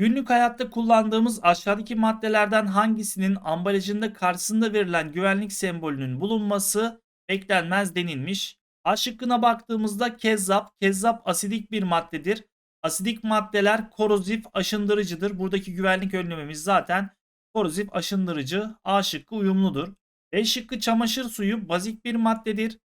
Günlük hayatta kullandığımız aşağıdaki maddelerden hangisinin ambalajında karşısında verilen güvenlik sembolünün bulunması beklenmez denilmiş. A şıkkına baktığımızda kezzap, kezzap asidik bir maddedir. Asidik maddeler korozif aşındırıcıdır. Buradaki güvenlik önlemimiz zaten korozif aşındırıcı. A şıkkı uyumludur. B şıkkı çamaşır suyu bazik bir maddedir.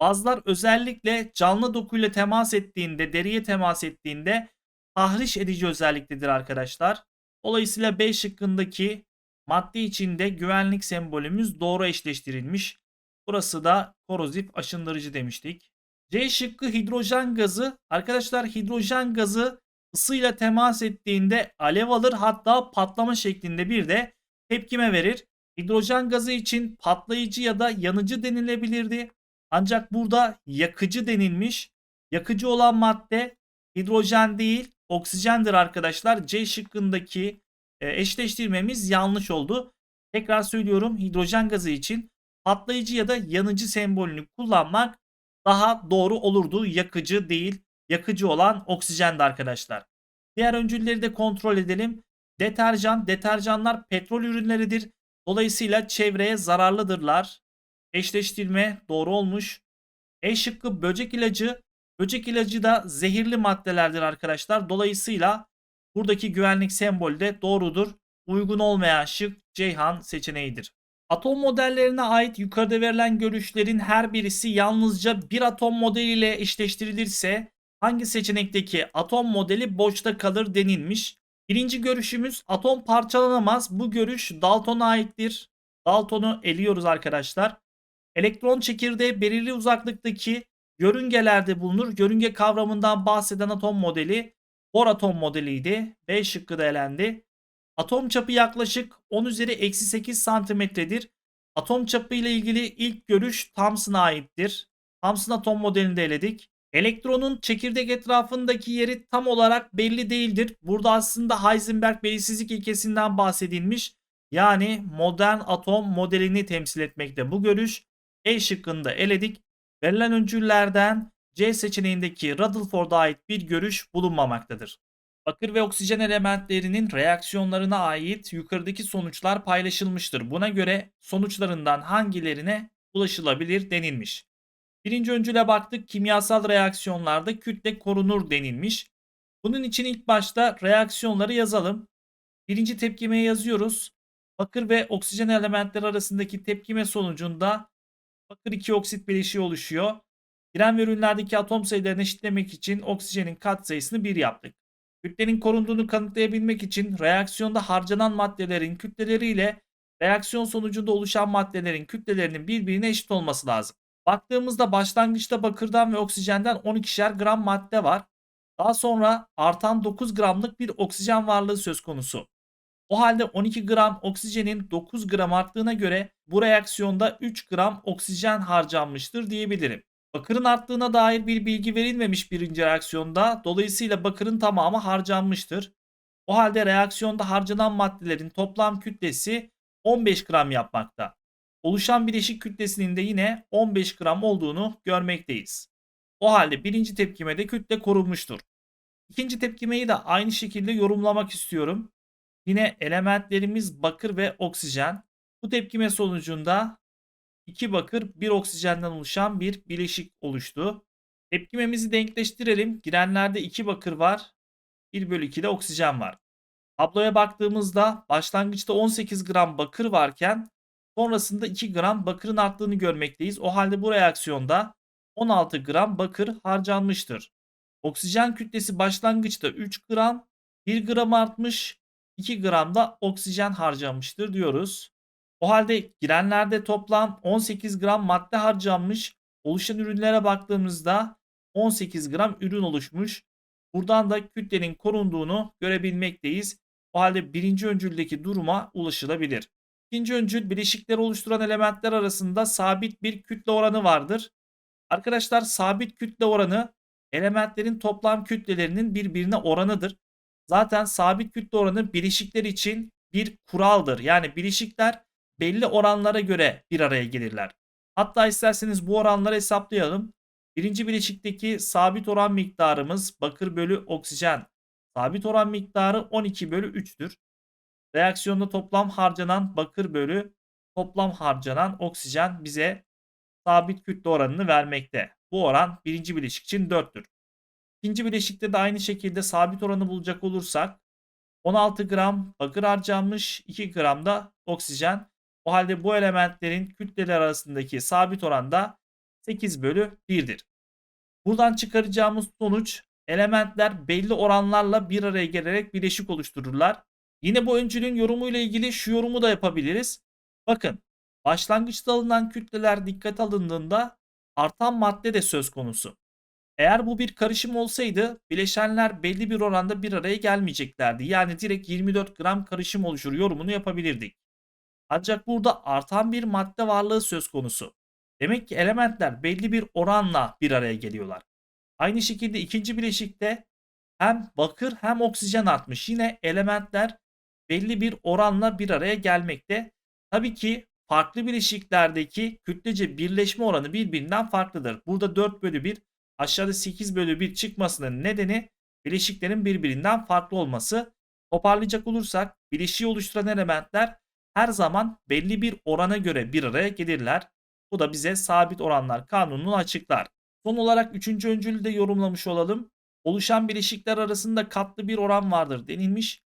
Bazlar özellikle canlı dokuyla temas ettiğinde, deriye temas ettiğinde tahriş edici özelliktedir arkadaşlar. Dolayısıyla B şıkkındaki madde içinde güvenlik sembolümüz doğru eşleştirilmiş. Burası da korozif aşındırıcı demiştik. C şıkkı hidrojen gazı. Arkadaşlar hidrojen gazı ısıyla temas ettiğinde alev alır hatta patlama şeklinde bir de tepkime verir. Hidrojen gazı için patlayıcı ya da yanıcı denilebilirdi. Ancak burada yakıcı denilmiş. Yakıcı olan madde hidrojen değil oksijendir arkadaşlar. C şıkkındaki e, eşleştirmemiz yanlış oldu. Tekrar söylüyorum hidrojen gazı için patlayıcı ya da yanıcı sembolünü kullanmak daha doğru olurdu. Yakıcı değil, yakıcı olan oksijendi arkadaşlar. Diğer öncülleri de kontrol edelim. Deterjan, deterjanlar petrol ürünleridir. Dolayısıyla çevreye zararlıdırlar. Eşleştirme doğru olmuş. E şıkkı böcek ilacı. Böcek ilacı da zehirli maddelerdir arkadaşlar. Dolayısıyla buradaki güvenlik sembolü de doğrudur. Uygun olmayan şık Ceyhan seçeneğidir. Atom modellerine ait yukarıda verilen görüşlerin her birisi yalnızca bir atom modeliyle eşleştirilirse hangi seçenekteki atom modeli boşta kalır denilmiş. Birinci görüşümüz atom parçalanamaz. Bu görüş Dalton'a aittir. Dalton'u eliyoruz arkadaşlar. Elektron çekirdeği belirli uzaklıktaki yörüngelerde bulunur. Yörünge kavramından bahseden atom modeli Bohr atom modeliydi. B şıkkı da elendi. Atom çapı yaklaşık 10 üzeri eksi 8 santimetredir. Atom çapı ile ilgili ilk görüş Thomson'a aittir. Thomson atom modelini de eledik. Elektronun çekirdek etrafındaki yeri tam olarak belli değildir. Burada aslında Heisenberg belirsizlik ilkesinden bahsedilmiş. Yani modern atom modelini temsil etmekte bu görüş. E şıkkında eledik. Verilen öncüllerden C seçeneğindeki Rutherford'a ait bir görüş bulunmamaktadır. Bakır ve oksijen elementlerinin reaksiyonlarına ait yukarıdaki sonuçlar paylaşılmıştır. Buna göre sonuçlarından hangilerine ulaşılabilir denilmiş. Birinci öncüle baktık kimyasal reaksiyonlarda kütle korunur denilmiş. Bunun için ilk başta reaksiyonları yazalım. Birinci tepkimeye yazıyoruz. Bakır ve oksijen elementleri arasındaki tepkime sonucunda bakır 2 oksit bileşiği oluşuyor. Giren ve ürünlerdeki atom sayılarını eşitlemek için oksijenin katsayısını 1 yaptık. Kütlenin korunduğunu kanıtlayabilmek için reaksiyonda harcanan maddelerin kütleleriyle reaksiyon sonucunda oluşan maddelerin kütlelerinin birbirine eşit olması lazım. Baktığımızda başlangıçta bakırdan ve oksijenden 12'şer gram madde var. Daha sonra artan 9 gramlık bir oksijen varlığı söz konusu. O halde 12 gram oksijenin 9 gram arttığına göre bu reaksiyonda 3 gram oksijen harcanmıştır diyebilirim. Bakırın arttığına dair bir bilgi verilmemiş birinci reaksiyonda. Dolayısıyla bakırın tamamı harcanmıştır. O halde reaksiyonda harcanan maddelerin toplam kütlesi 15 gram yapmakta. Oluşan bileşik kütlesinin de yine 15 gram olduğunu görmekteyiz. O halde birinci tepkimede kütle korunmuştur. İkinci tepkimeyi de aynı şekilde yorumlamak istiyorum. Yine elementlerimiz bakır ve oksijen. Bu tepkime sonucunda 2 bakır 1 oksijenden oluşan bir bileşik oluştu. Tepkimemizi denkleştirelim. Girenlerde 2 bakır var. 1 bölü 2 de oksijen var. Tabloya baktığımızda başlangıçta 18 gram bakır varken sonrasında 2 gram bakırın arttığını görmekteyiz. O halde bu reaksiyonda 16 gram bakır harcanmıştır. Oksijen kütlesi başlangıçta 3 gram, 1 gram artmış, 2 gram da oksijen harcanmıştır diyoruz. O halde girenlerde toplam 18 gram madde harcanmış. Oluşan ürünlere baktığımızda 18 gram ürün oluşmuş. Buradan da kütlenin korunduğunu görebilmekteyiz. O halde birinci öncüldeki duruma ulaşılabilir. İkinci öncül bileşikleri oluşturan elementler arasında sabit bir kütle oranı vardır. Arkadaşlar sabit kütle oranı elementlerin toplam kütlelerinin birbirine oranıdır. Zaten sabit kütle oranı bileşikler için bir kuraldır. Yani bileşikler belli oranlara göre bir araya gelirler. Hatta isterseniz bu oranları hesaplayalım. Birinci bileşikteki sabit oran miktarımız bakır bölü oksijen sabit oran miktarı 12 bölü 3'tür. Reaksiyonda toplam harcanan bakır bölü toplam harcanan oksijen bize sabit kütle oranını vermekte. Bu oran birinci bileşik için 4'tür. İkinci bileşikte de aynı şekilde sabit oranı bulacak olursak 16 gram bakır harcanmış 2 gram da oksijen. O halde bu elementlerin kütleler arasındaki sabit oranda 8 bölü 1'dir. Buradan çıkaracağımız sonuç elementler belli oranlarla bir araya gelerek bileşik oluştururlar. Yine bu öncülün yorumuyla ilgili şu yorumu da yapabiliriz. Bakın başlangıçta alınan kütleler dikkat alındığında artan madde de söz konusu. Eğer bu bir karışım olsaydı bileşenler belli bir oranda bir araya gelmeyeceklerdi. Yani direkt 24 gram karışım oluşur yorumunu yapabilirdik. Ancak burada artan bir madde varlığı söz konusu. Demek ki elementler belli bir oranla bir araya geliyorlar. Aynı şekilde ikinci bileşikte hem bakır hem oksijen artmış. Yine elementler belli bir oranla bir araya gelmekte. Tabii ki farklı bileşiklerdeki kütlece birleşme oranı birbirinden farklıdır. Burada 4 bölü 1 aşağıda 8 bölü 1 çıkmasının nedeni bileşiklerin birbirinden farklı olması. Toparlayacak olursak bileşiği oluşturan elementler her zaman belli bir orana göre bir araya gelirler. Bu da bize sabit oranlar kanununu açıklar. Son olarak üçüncü öncülü de yorumlamış olalım. Oluşan bileşikler arasında katlı bir oran vardır denilmiş.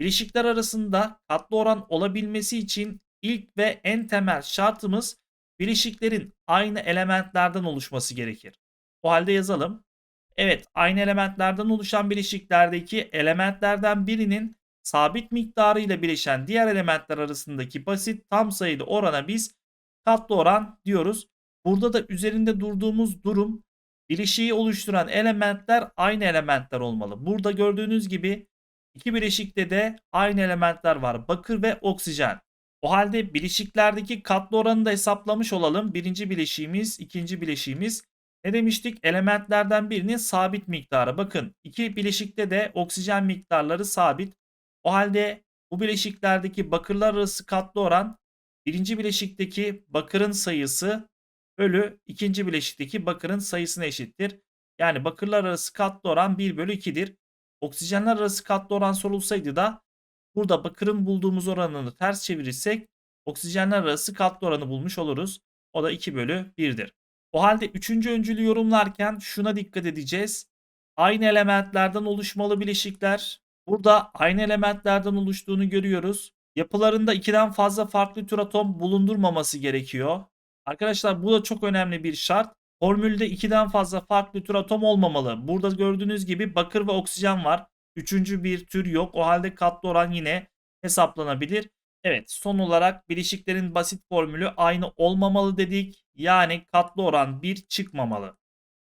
Bileşikler arasında katlı oran olabilmesi için ilk ve en temel şartımız bileşiklerin aynı elementlerden oluşması gerekir. O halde yazalım. Evet aynı elementlerden oluşan bileşiklerdeki elementlerden birinin sabit miktarı ile bileşen diğer elementler arasındaki basit tam sayılı orana biz katlı oran diyoruz. Burada da üzerinde durduğumuz durum bileşiği oluşturan elementler aynı elementler olmalı. Burada gördüğünüz gibi iki bileşikte de aynı elementler var. Bakır ve oksijen. O halde bileşiklerdeki katlı oranı da hesaplamış olalım. Birinci bileşiğimiz, ikinci bileşiğimiz. Ne demiştik? Elementlerden birinin sabit miktarı. Bakın iki bileşikte de oksijen miktarları sabit. O halde bu bileşiklerdeki bakırlar arası katlı oran birinci bileşikteki bakırın sayısı bölü ikinci bileşikteki bakırın sayısına eşittir. Yani bakırlar arası katlı oran 1 bölü 2'dir. Oksijenler arası katlı oran sorulsaydı da burada bakırın bulduğumuz oranını ters çevirirsek oksijenler arası katlı oranı bulmuş oluruz. O da 2 bölü 1'dir. O halde üçüncü öncülü yorumlarken şuna dikkat edeceğiz. Aynı elementlerden oluşmalı bileşikler. Burada aynı elementlerden oluştuğunu görüyoruz. Yapılarında ikiden fazla farklı tür atom bulundurmaması gerekiyor. Arkadaşlar bu da çok önemli bir şart. Formülde ikiden fazla farklı tür atom olmamalı. Burada gördüğünüz gibi bakır ve oksijen var. Üçüncü bir tür yok. O halde katlı oran yine hesaplanabilir. Evet son olarak bileşiklerin basit formülü aynı olmamalı dedik. Yani katlı oran 1 çıkmamalı.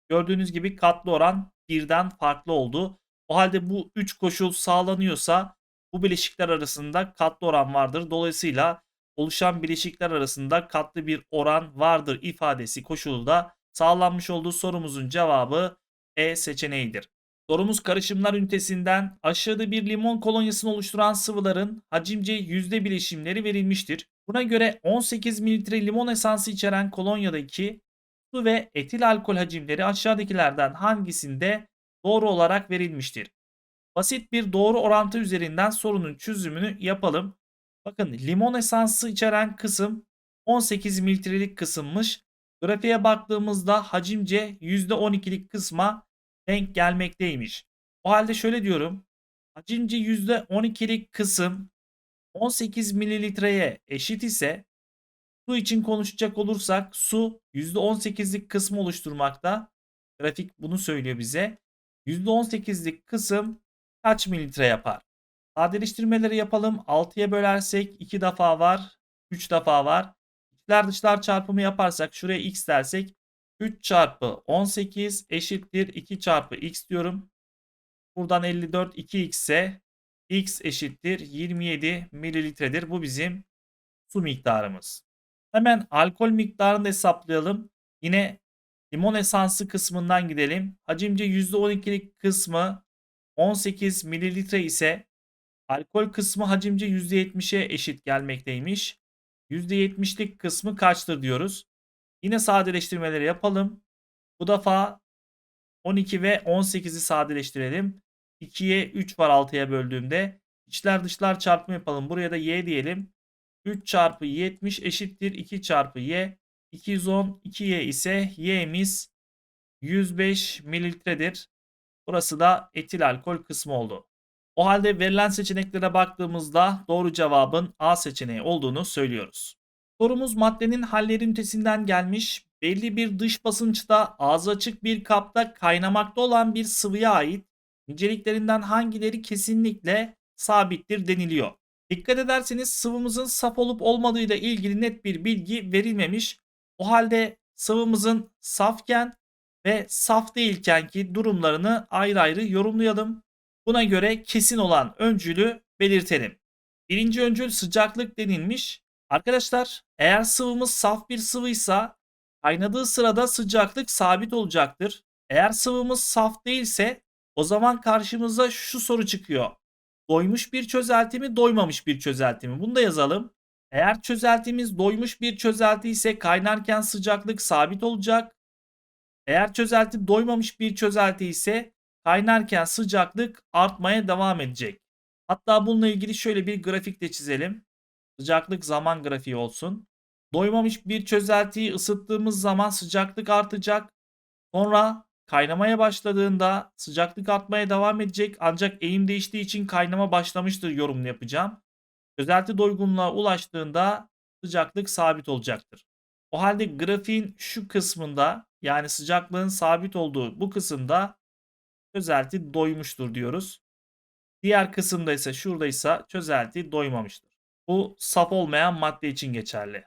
Gördüğünüz gibi katlı oran birden farklı oldu. O halde bu 3 koşul sağlanıyorsa bu bileşikler arasında katlı oran vardır. Dolayısıyla oluşan bileşikler arasında katlı bir oran vardır ifadesi koşulu da sağlanmış olduğu sorumuzun cevabı E seçeneğidir. Sorumuz karışımlar ünitesinden aşağıda bir limon kolonyasını oluşturan sıvıların hacimce yüzde bileşimleri verilmiştir. Buna göre 18 mililitre limon esansı içeren kolonyadaki su ve etil alkol hacimleri aşağıdakilerden hangisinde doğru olarak verilmiştir? Basit bir doğru orantı üzerinden sorunun çözümünü yapalım. Bakın limon esansı içeren kısım 18 mililitrelik kısımmış. Grafiğe baktığımızda hacimce %12'lik kısma denk gelmekteymiş. O halde şöyle diyorum. Hacimce %12'lik kısım 18 mililitreye eşit ise su için konuşacak olursak su %18'lik kısmı oluşturmakta. Grafik bunu söylüyor bize. %18'lik kısım kaç mililitre yapar? Sadeleştirmeleri yapalım. 6'ya bölersek 2 defa var. 3 defa var. İçler dışlar çarpımı yaparsak şuraya x dersek 3 çarpı 18 eşittir 2 çarpı x diyorum. Buradan 54 2x ise x eşittir 27 mililitredir. Bu bizim su miktarımız. Hemen alkol miktarını da hesaplayalım. Yine limon esansı kısmından gidelim. Hacimce %12'lik kısmı 18 mililitre ise alkol kısmı hacimce %70'e eşit gelmekteymiş. %70'lik kısmı kaçtır diyoruz. Yine sadeleştirmeleri yapalım. Bu defa 12 ve 18'i sadeleştirelim. 2'ye 3 var 6'ya böldüğümde. İçler dışlar çarpımı yapalım. Buraya da y diyelim. 3 çarpı 70 eşittir 2 çarpı y. 210 2y ise y'miz 105 mililitredir. Burası da etil alkol kısmı oldu. O halde verilen seçeneklere baktığımızda doğru cevabın A seçeneği olduğunu söylüyoruz. Sorumuz maddenin halleri ünitesinden gelmiş. Belli bir dış basınçta ağzı açık bir kapta kaynamakta olan bir sıvıya ait niceliklerinden hangileri kesinlikle sabittir deniliyor. Dikkat ederseniz sıvımızın saf olup olmadığıyla ilgili net bir bilgi verilmemiş. O halde sıvımızın safken ve saf değilken ki durumlarını ayrı ayrı yorumlayalım. Buna göre kesin olan öncülü belirtelim. Birinci öncül sıcaklık denilmiş. Arkadaşlar eğer sıvımız saf bir sıvıysa kaynadığı sırada sıcaklık sabit olacaktır. Eğer sıvımız saf değilse o zaman karşımıza şu soru çıkıyor. Doymuş bir çözelti mi doymamış bir çözelti mi? Bunu da yazalım. Eğer çözeltimiz doymuş bir çözelti ise kaynarken sıcaklık sabit olacak. Eğer çözelti doymamış bir çözelti ise kaynarken sıcaklık artmaya devam edecek. Hatta bununla ilgili şöyle bir grafik de çizelim. Sıcaklık zaman grafiği olsun. Doymamış bir çözeltiyi ısıttığımız zaman sıcaklık artacak. Sonra kaynamaya başladığında sıcaklık artmaya devam edecek ancak eğim değiştiği için kaynama başlamıştır yorumunu yapacağım. Çözelti doygunluğa ulaştığında sıcaklık sabit olacaktır. O halde grafiğin şu kısmında yani sıcaklığın sabit olduğu bu kısımda çözelti doymuştur diyoruz. Diğer kısımda ise şuradaysa çözelti doymamıştır. Bu saf olmayan madde için geçerli.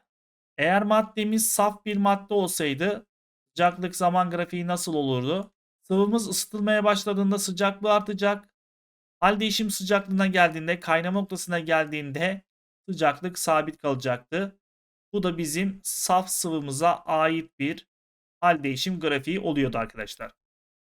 Eğer maddemiz saf bir madde olsaydı sıcaklık zaman grafiği nasıl olurdu? Sıvımız ısıtılmaya başladığında sıcaklığı artacak. Hal değişim sıcaklığına geldiğinde kaynama noktasına geldiğinde sıcaklık sabit kalacaktı. Bu da bizim saf sıvımıza ait bir hal değişim grafiği oluyordu arkadaşlar.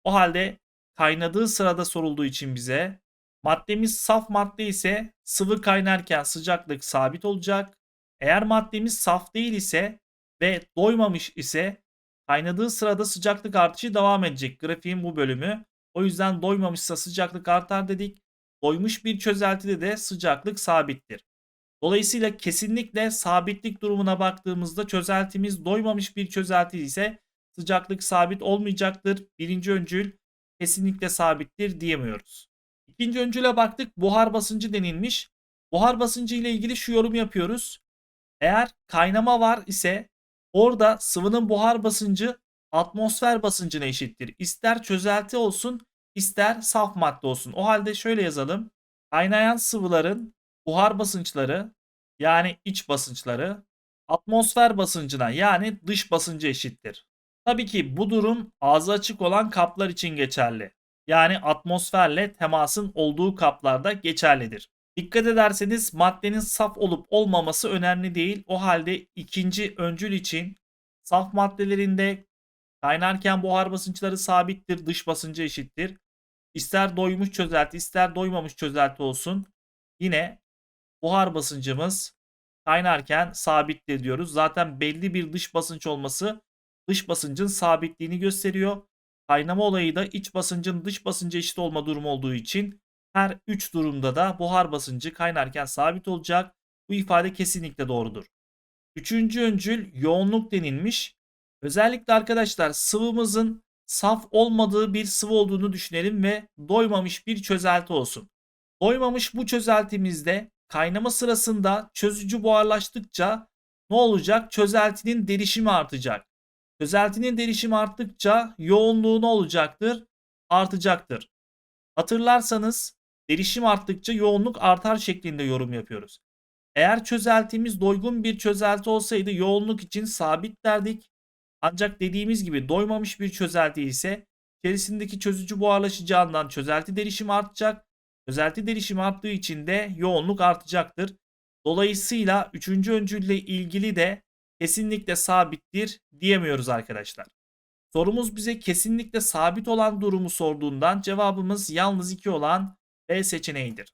O halde kaynadığı sırada sorulduğu için bize maddemiz saf madde ise sıvı kaynarken sıcaklık sabit olacak. Eğer maddemiz saf değil ise ve doymamış ise kaynadığı sırada sıcaklık artışı devam edecek. Grafiğin bu bölümü. O yüzden doymamışsa sıcaklık artar dedik. Doymuş bir çözeltide de sıcaklık sabittir. Dolayısıyla kesinlikle sabitlik durumuna baktığımızda çözeltimiz doymamış bir çözelti ise sıcaklık sabit olmayacaktır. Birinci öncül kesinlikle sabittir diyemiyoruz. İkinci öncüle baktık buhar basıncı denilmiş. Buhar basıncı ile ilgili şu yorum yapıyoruz. Eğer kaynama var ise orada sıvının buhar basıncı atmosfer basıncına eşittir. İster çözelti olsun ister saf madde olsun. O halde şöyle yazalım. Kaynayan sıvıların buhar basınçları yani iç basınçları atmosfer basıncına yani dış basıncı eşittir. Tabii ki bu durum ağzı açık olan kaplar için geçerli. Yani atmosferle temasın olduğu kaplarda geçerlidir. Dikkat ederseniz maddenin saf olup olmaması önemli değil. O halde ikinci öncül için saf maddelerinde kaynarken buhar basınçları sabittir, dış basıncı eşittir. İster doymuş çözelti ister doymamış çözelti olsun. Yine buhar basıncımız kaynarken sabittir diyoruz. Zaten belli bir dış basınç olması dış basıncın sabitliğini gösteriyor. Kaynama olayı da iç basıncın dış basıncı eşit olma durumu olduğu için her 3 durumda da buhar basıncı kaynarken sabit olacak. Bu ifade kesinlikle doğrudur. Üçüncü öncül yoğunluk denilmiş. Özellikle arkadaşlar sıvımızın saf olmadığı bir sıvı olduğunu düşünelim ve doymamış bir çözelti olsun. Doymamış bu çözeltimizde kaynama sırasında çözücü buharlaştıkça ne olacak? Çözeltinin derişimi artacak. Çözeltinin derişimi arttıkça yoğunluğu ne olacaktır? Artacaktır. Hatırlarsanız derişim arttıkça yoğunluk artar şeklinde yorum yapıyoruz. Eğer çözeltimiz doygun bir çözelti olsaydı yoğunluk için sabit derdik. Ancak dediğimiz gibi doymamış bir çözelti ise içerisindeki çözücü buharlaşacağından çözelti derişimi artacak. Çözelti derişimi arttığı için de yoğunluk artacaktır. Dolayısıyla üçüncü öncülle ilgili de kesinlikle sabittir diyemiyoruz arkadaşlar. Sorumuz bize kesinlikle sabit olan durumu sorduğundan cevabımız yalnız 2 olan B seçeneğidir.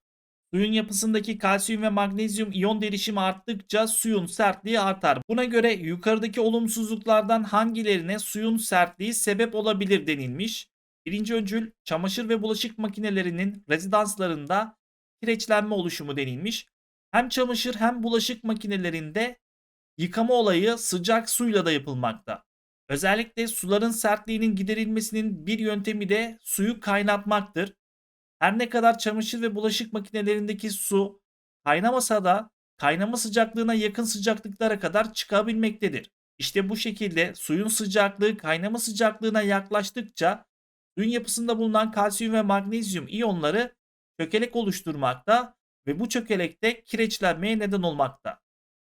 Suyun yapısındaki kalsiyum ve magnezyum iyon derişimi arttıkça suyun sertliği artar. Buna göre yukarıdaki olumsuzluklardan hangilerine suyun sertliği sebep olabilir denilmiş. Birinci öncül çamaşır ve bulaşık makinelerinin rezidanslarında kireçlenme oluşumu denilmiş. Hem çamaşır hem bulaşık makinelerinde yıkama olayı sıcak suyla da yapılmakta. Özellikle suların sertliğinin giderilmesinin bir yöntemi de suyu kaynatmaktır. Her ne kadar çamaşır ve bulaşık makinelerindeki su kaynamasa da kaynama sıcaklığına yakın sıcaklıklara kadar çıkabilmektedir. İşte bu şekilde suyun sıcaklığı kaynama sıcaklığına yaklaştıkça suyun yapısında bulunan kalsiyum ve magnezyum iyonları çökelek oluşturmakta ve bu çökelekte kireçlenmeye neden olmakta.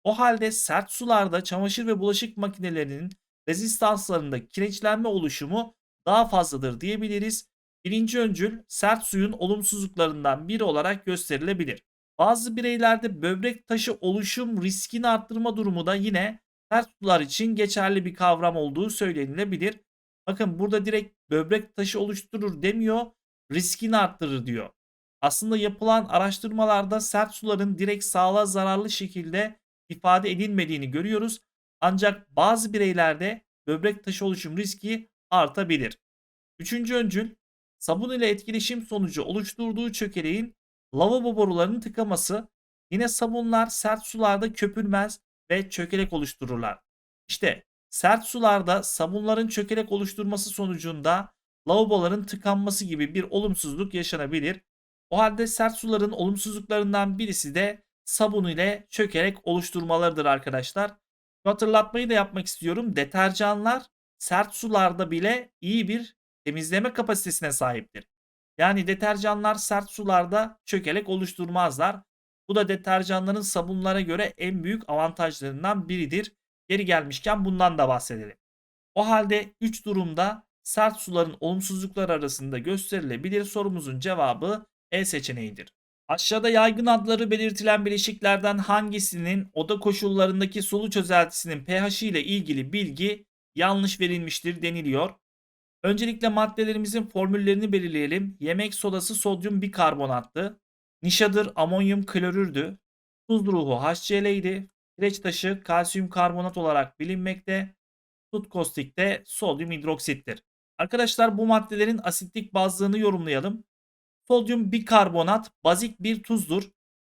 O halde sert sularda çamaşır ve bulaşık makinelerinin rezistanslarında kireçlenme oluşumu daha fazladır diyebiliriz. Birinci öncül sert suyun olumsuzluklarından biri olarak gösterilebilir. Bazı bireylerde böbrek taşı oluşum riskini arttırma durumu da yine sert sular için geçerli bir kavram olduğu söylenilebilir. Bakın burada direkt böbrek taşı oluşturur demiyor, riskini arttırır diyor. Aslında yapılan araştırmalarda sert suların direkt sağlığa zararlı şekilde ifade edilmediğini görüyoruz. Ancak bazı bireylerde böbrek taşı oluşum riski artabilir. Üçüncü öncül sabun ile etkileşim sonucu oluşturduğu çökeleğin lavabo borularının tıkaması. Yine sabunlar sert sularda köpürmez ve çökelek oluştururlar. İşte sert sularda sabunların çökelek oluşturması sonucunda lavaboların tıkanması gibi bir olumsuzluk yaşanabilir. O halde sert suların olumsuzluklarından birisi de sabun ile çökelek oluşturmalarıdır arkadaşlar. Hatırlatmayı da yapmak istiyorum. Deterjanlar sert sularda bile iyi bir temizleme kapasitesine sahiptir. Yani deterjanlar sert sularda çökelek oluşturmazlar. Bu da deterjanların sabunlara göre en büyük avantajlarından biridir. Geri gelmişken bundan da bahsedelim. O halde 3 durumda sert suların olumsuzluklar arasında gösterilebilir sorumuzun cevabı E seçeneğidir. Aşağıda yaygın adları belirtilen bileşiklerden hangisinin oda koşullarındaki sulu çözeltisinin pH ile ilgili bilgi yanlış verilmiştir deniliyor. Öncelikle maddelerimizin formüllerini belirleyelim. Yemek sodası sodyum bikarbonattı. Nişadır amonyum klorürdü. Tuz ruhu HCl idi. Kireç taşı kalsiyum karbonat olarak bilinmekte. Tut kostik de sodyum hidroksittir. Arkadaşlar bu maddelerin asitlik bazlığını yorumlayalım. Sodyum bikarbonat bazik bir tuzdur.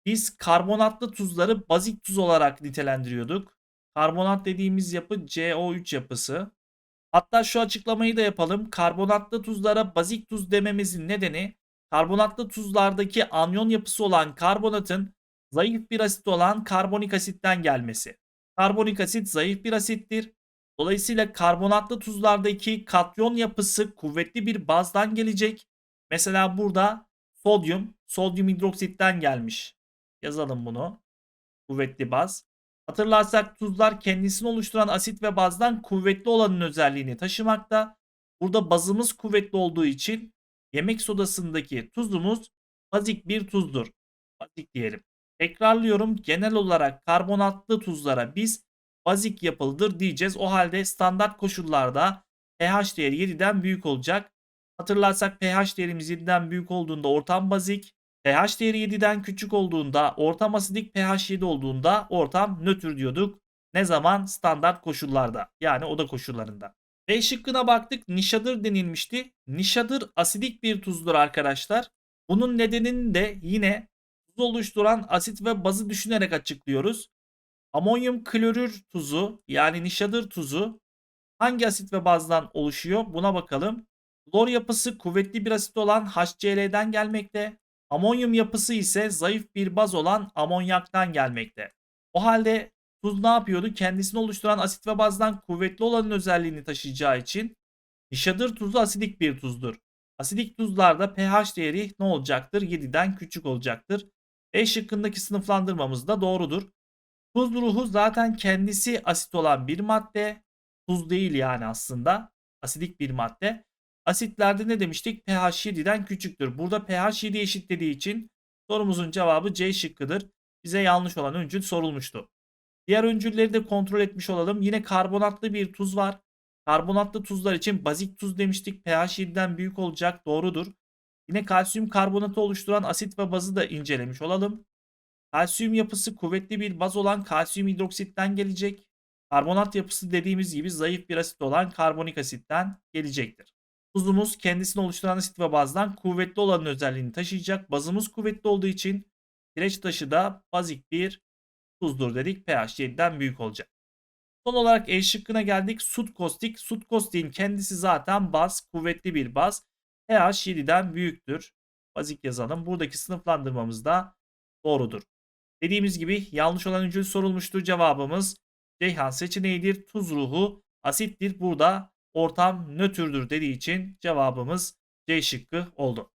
Biz karbonatlı tuzları bazik tuz olarak nitelendiriyorduk. Karbonat dediğimiz yapı CO3 yapısı. Hatta şu açıklamayı da yapalım. Karbonatlı tuzlara bazik tuz dememizin nedeni karbonatlı tuzlardaki anyon yapısı olan karbonatın zayıf bir asit olan karbonik asitten gelmesi. Karbonik asit zayıf bir asittir. Dolayısıyla karbonatlı tuzlardaki katyon yapısı kuvvetli bir bazdan gelecek. Mesela burada sodyum, sodyum hidroksitten gelmiş. Yazalım bunu. Kuvvetli baz. Hatırlarsak tuzlar kendisini oluşturan asit ve bazdan kuvvetli olanın özelliğini taşımakta. Burada bazımız kuvvetli olduğu için yemek sodasındaki tuzumuz bazik bir tuzdur. Bazik diyelim. Tekrarlıyorum genel olarak karbonatlı tuzlara biz bazik yapılıdır diyeceğiz. O halde standart koşullarda pH değeri 7'den büyük olacak. Hatırlarsak pH değerimiz 7'den büyük olduğunda ortam bazik, pH değeri 7'den küçük olduğunda ortam asidik, pH 7 olduğunda ortam nötr diyorduk. Ne zaman? Standart koşullarda yani oda koşullarında. B şıkkına baktık nişadır denilmişti. Nişadır asidik bir tuzdur arkadaşlar. Bunun nedenini de yine tuz oluşturan asit ve bazı düşünerek açıklıyoruz. Amonyum klorür tuzu yani nişadır tuzu hangi asit ve bazdan oluşuyor buna bakalım. Klor yapısı kuvvetli bir asit olan HCl'den gelmekte. Amonyum yapısı ise zayıf bir baz olan amonyaktan gelmekte. O halde tuz ne yapıyordu? Kendisini oluşturan asit ve bazdan kuvvetli olanın özelliğini taşıyacağı için nişadır tuzu asidik bir tuzdur. Asidik tuzlarda pH değeri ne olacaktır? 7'den küçük olacaktır. E şıkkındaki sınıflandırmamız da doğrudur. Tuz ruhu zaten kendisi asit olan bir madde. Tuz değil yani aslında. Asidik bir madde. Asitlerde ne demiştik? pH 7'den küçüktür. Burada pH 7 eşitlediği için sorumuzun cevabı C şıkkıdır. Bize yanlış olan öncül sorulmuştu. Diğer öncülleri de kontrol etmiş olalım. Yine karbonatlı bir tuz var. Karbonatlı tuzlar için bazik tuz demiştik. pH 7'den büyük olacak. Doğrudur. Yine kalsiyum karbonatı oluşturan asit ve bazı da incelemiş olalım. Kalsiyum yapısı kuvvetli bir baz olan kalsiyum hidroksitten gelecek. Karbonat yapısı dediğimiz gibi zayıf bir asit olan karbonik asitten gelecektir. Tuzumuz kendisini oluşturan asit ve bazdan kuvvetli olanın özelliğini taşıyacak. Bazımız kuvvetli olduğu için kireç taşı da bazik bir tuzdur dedik. pH 7'den büyük olacak. Son olarak E şıkkına geldik. Sut kostik. Sut kostiğin kendisi zaten baz. Kuvvetli bir baz. pH 7'den büyüktür. Bazik yazalım. Buradaki sınıflandırmamız da doğrudur. Dediğimiz gibi yanlış olan öncül sorulmuştur. Cevabımız Ceyhan seçeneğidir. Tuz ruhu asittir. Burada ortam nötrdür dediği için cevabımız C şıkkı oldu.